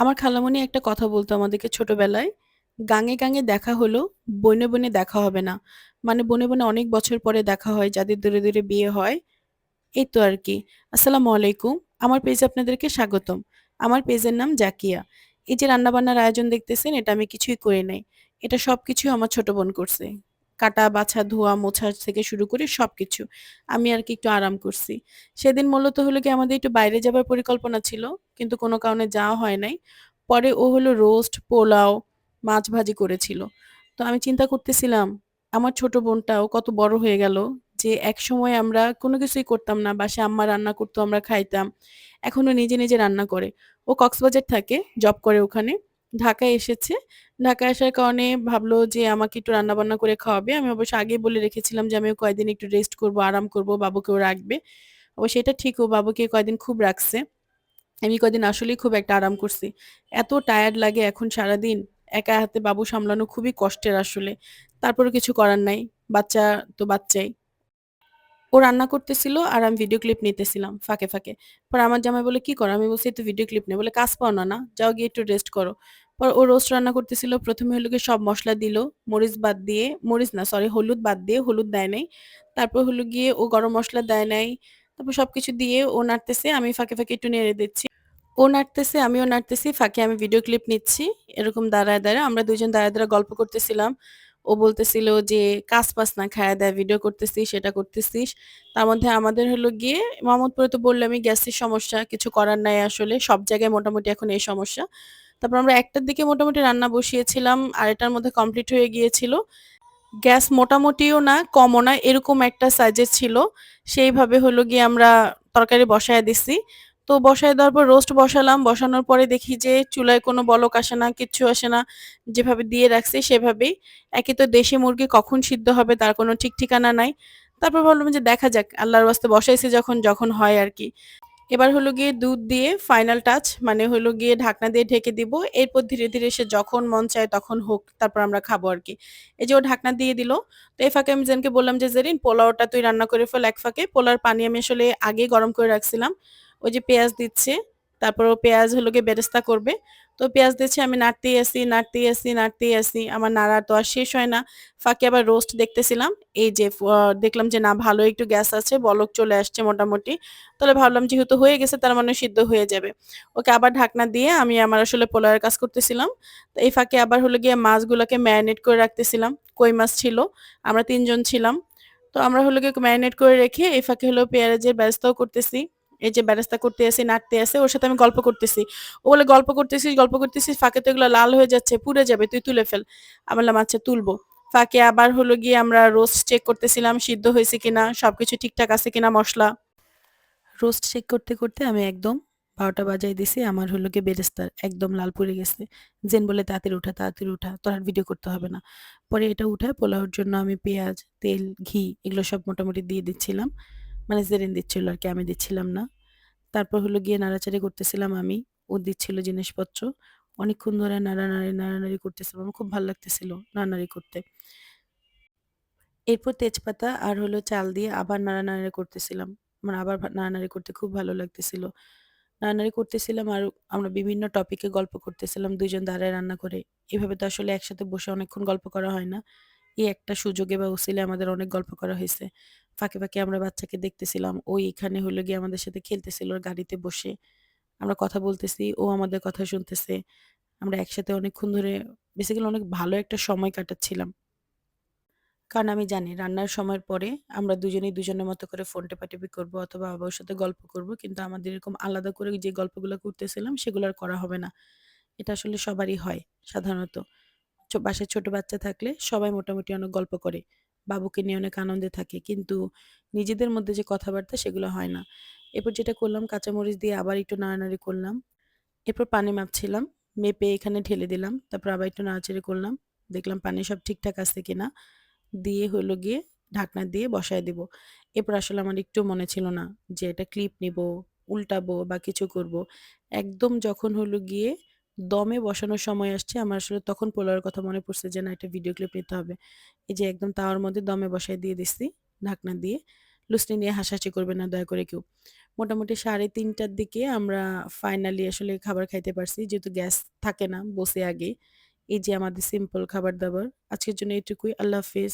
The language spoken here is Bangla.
আমার খালামণি একটা কথা বলতো আমাদেরকে ছোটবেলায়, "গাঙে, গাঙে দেখা হলো, বনে, বনে দেখা হবে না।" মানে বনে, বনে অনেক বছর পরে দেখা হয়, যাদের দূরে, দূরে বিয়ে হয়, এই তো আর কি আসসালামু আলাইকুম। আমার পেজে আপনাদেরকে স্বাগতম। আমার পেজের নাম জাকিয়া। এই যে রান্নাবান্নার আয়োজন দেখতেছেন, এটা আমি কিছুই করে নাই। এটা সবকিছুই আমার ছোট বোন করছে। কাটা, বাছা, ধোয়া, মোছা থেকে শুরু করে সব কিছু আমি আর কি একটু আরাম করছি। সেদিন মূলত হলো কি আমাদের একটু বাইরে যাবার পরিকল্পনা ছিল, কিন্তু কোনো কারণে যাওয়া হয় নাই। পরে ও হলো রোস্ট, পোলাও, মাছ ভাজি করেছিল। তো আমি চিন্তা করতেছিলাম, আমার ছোট বোনটাও কত বড় হয়ে গেল যে এক সময় আমরা কোনো কিছুই করতাম না। বাসায় আম্মা রান্না করতো, আমরা খাইতাম। এখন ও নিজে, নিজে রান্না করে। ও কক্সবাজার থাকে, জব করে ওখানে। ঢাকায় এসেছে। ঢাকায় আসার কারণে ভাবলো যে আমাকে একটু রান্নাবান্না করে খাওয়াবে। আমি অবশ্য আগে বলে রেখেছিলাম যে আমিও কয়েকদিন একটু রেস্ট করব, আরাম করব, বাবুকেও রাখবে। অবশ্য এটা ঠিক ও বাবুকে কয়েকদিন খুব রাখছে। আমি কদিন আসলেই খুব একটা আরাম করছি। এত টায়ার্ড লাগে এখন সারাদিন। একা হাতে বাবু সামলানো খুবই কষ্টের আসলে। তারপরেও কিছু করার নাই। বাচ্চা তো বাচ্চাই। ও রান্না করতেছিল আর আমি ভিডিও ক্লিপ নিতেছিলাম ফাঁকে, ফাঁকে। পরে আমার জামাই বলে, "কি করো?" আমি বলছি, "এই তো ভিডিও ক্লিপ নেই।" বলে, "কাজ পাও না, না? যাও গিয়ে একটু রেস্ট করো।" পর ও রোস্ট রান্না করতেছিল। ১ম এ হলো সব মশলা দিল। মরিচ বাদ দিয়ে মরিচ না সরি হলুদ বাদ দিয়ে হলুদ দেয় নাই। তারপর হলো গিয়ে ও গরম মশলা দেয় নাই। তারপর সবকিছু দিয়ে ও নাড়তেছে। আমি ফাঁকে, ফাঁকে একটু নেড়ে দিচ্ছি। ও নাড়তেছে, আমিও নাড়তেছি। ফাঁকে আমি ভিডিও ক্লিপ নিচ্ছি। এরকম দাঁড়ায়, দাঁড়ায় আমরা ২ জন দাঁড়ায়, দাঁড়ায় গল্প করতেছিলাম। ও বলতেছিল যে, "কাজ-পাস না খায়া দেয়, ভিডিও করতেছিস, সেটা করতেছিস।" তার মধ্যে আমাদের হলো গিয়ে মোহাম্মদপুরে তো বলল আমি গ্যাসের সমস্যা। কিছু করার নাই আসলে। সব জায়গায় মোটামুটি এখন এই সমস্যা। তারপর আমরা একটার দিকে মোটামুটি রান্না বসিয়েছিলাম। ২:৩০ টার মধ্যে কমপ্লিট হয়ে গিয়েছিল। গ্যাস মোটামুটিও না, কমও না, এরকম একটা সাইজের ছিল। সেইভাবে হলো গিয়ে আমরা তরকারি বসায়া দিছি। তো বসায় দেওয়ার পর রোস্ট বসালাম। বসানোর পরে দেখি যে চুলায় কোনো বলক আসে না, কিচ্ছু আসে না। যেভাবে দিয়ে রাখছি সেভাবেই। একে তো দেশি মুরগি কখন সিদ্ধ হবে তার কোনো ঠিক ঠিকানা নাই। তারপর ভাবলাম যে দেখা যাক আল্লাহর ওয়াস্তে বসাইছি যখন, যখন হয় আর কি এবার হলো গিয়ে দুধ দিয়ে ফাইনাল টাচ মানে হলো গিয়ে ঢাকনা দিয়ে ঢেকে দিব। এরপর ধীরে, ধীরে সে যখন মন চায় তখন হোক, তারপর আমরা খাব আর কি এই যে ও ঢাকনা দিয়ে দিল। তো এই ফাঁকে আমি জেনকে বললাম যে, "জেরিন পোলাওটা তুই রান্না করে ফেল এক ফাঁকে।" পোলাওর পানি আমি আসলে আগেই গরম করে রাখছিলাম। ওই যে পেঁয়াজ দিচ্ছে, তারপর ও পেঁয়াজ হলো গিয়ে বেরেস্তা করবে। তো পেঁয়াজ দিচ্ছে আমি নাড়তেই আছি, নাড়তেই আছি, নাড়তেই আসি আমার নাড়া তো আর শেষ হয় না। ফাঁকে আবার রোস্ট দেখতেছিলাম। এই যে দেখলাম যে না ভালো একটু গ্যাস আছে, বলক চলে আসছে মোটামুটি। তাহলে ভাবলাম যেহেতু হয়ে গেছে তার মানে সিদ্ধ হয়ে যাবে। ওকে আবার ঢাকনা দিয়ে আমি আমার আসলে পোলাওয়ের কাজ করতেছিলাম। তো এই ফাঁকে আবার হলো গিয়ে মাছগুলোকে ম্যারিনেট করে রাখতেছিলাম। কই মাছ ছিল। আমরা তিনজন ছিলাম। তো আমরা হলো গিয়ে ম্যারিনেট করে রেখে এই ফাঁকে হলো পেঁয়াজের বেরেস্তাও করতেছি। এই যে বেরেস্তা করতে আছি, নাড়তে আসে ওর সাথে আমি গল্প করতেছি। ও বলে, "গল্প করতেছিস, গল্প করতেছিস, ফাঁকে তো এগুলো লাল হয়ে যাচ্ছে, পুড়ে যাবে, তুই তুলে ফেল।" আমি বললাম, "আচ্ছা তুলবো।" ফাঁকে আবার হলো গিয়ে আমরা রোস্ট চেক করতেছিলাম, সিদ্ধ হয়েছে কিনা, সবকিছু ঠিকঠাক আছে কিনা মশলা রোস্ট চেক করতে, করতে আমি একদম ১২টা বাজায় দিছি। আমার হলো গিয়ে বেরেস্তার একদম লাল পুড়ে গেছে। জেন বলে, "তাড়াতাড়ি উঠা, তাড়াতাড়ি উঠা। তোর আর ভিডিও করতে হবে না।" পরে এটা উঠায় পোলাওর জন্য আমি পেঁয়াজ, তেল, ঘি এগুলো সব মোটামুটি দিয়ে দিচ্ছিলাম। মানে জেরিন দিচ্ছিল আর কি আমি দিচ্ছিলাম না। তারপর হলো গিয়ে নাড়াচাড়ি করতেছিলাম আমি। ও দিচ্ছিল জিনিসপত্র। অনেকক্ষণ ধরে নাড়ানাড়ি, নাড়ানাড়ি করতেছিলাম। আমার খুব ভালো লাগতেছিল নাড়ানাড়ি করতে। এরপর তেজপাতা আর হলো চাল দিয়ে আবার নাড়ানাড়ি করতেছিলাম। মানে আবার নাড়ানাড়ি করতে খুব ভালো লাগতেছিল। নাড়ানাড়ি করতেছিলাম আর আমরা বিভিন্ন টপিকে গল্প করতেছিলাম ২ জন দাঁড়ায় রান্না করে। এভাবে তো আসলে একসাথে বসে অনেকক্ষণ গল্প করা হয় না। এই একটা সুযোগে বা উছিলায় আমাদের অনেক গল্প করা হয়েছে ফাঁকে, ফাঁকে আমরা বাচ্চাকে দেখতেছিলাম। ও এখানে হলো গিয়ে আমাদের সাথে খেলতেছিল ওর গাড়িতে বসে। আমরা কথা বলতেছি, ও আমাদের কথা শুনতেছে। আমরা একসাথে অনেকক্ষণ ধরে বেসিক্যালি অনেক ভালো একটা সময় কাটাচ্ছিলাম। কারণ আমি জানি রান্নার সময়ের পরে আমরা দুজনেই দুজনের মতো করে ফোন টেপাটেপি করব অথবা বাবার সাথে গল্প করব। কিন্তু আমাদের এরকম আলাদা করে যে গল্পগুলো করতেছিলাম সেগুলো আর করা হবে না। এটা আসলে সবারই হয় সাধারণত। বাসায় ছোট বাচ্চা থাকলে সবাই মোটামুটি অনেক গল্প করে। বাবুকে নিয়ে অনেক আনন্দে থাকে। কিন্তু নিজেদের মধ্যে যে কথাবার্তা সেগুলো হয় না। এরপর যেটা করলাম কাঁচামরিচ দিয়ে আবার একটু নাড়ানাড়ি করলাম। এরপর পানি মাপছিলাম। মেপে এখানে ঢেলে দিলাম। তারপর আবার একটু নাড়াচাড়ি করলাম। দেখলাম পানি সব ঠিকঠাক আছে কিনা। দিয়ে হলো গিয়ে ঢাকনা দিয়ে বসায় দিব। এরপর আসলে আমার একটু মনে ছিল না যে এটা ক্লিপ নিবো, উল্টাবো বা কিছু করব। একদম যখন হলো গিয়ে দমে বসানোর সময় আসছে আমার আসলে তখন পোলাওয়ের কথা মনে পড়ছে যে, না, একটা ভিডিও ক্লিপ নিতে হবে। এই যে, একদম তাওয়ার মধ্যে দমে বসায় দিয়ে দিছি, ঢাকনা দিয়ে। লুসনি নিয়ে হাসাহাসি করবে না, দয়া করে কেউ। মোটামুটি ৩:৩০ দিকে আমরা ফাইনালি আসলে খাবার খাইতে পারছি। যেহেতু গ্যাস থাকে না, বসে আগে। এই যে, আমাদের সিম্পল খাবার-দাবার। আজকের জন্য এটুকুই। আল্লাহ হাফেজ।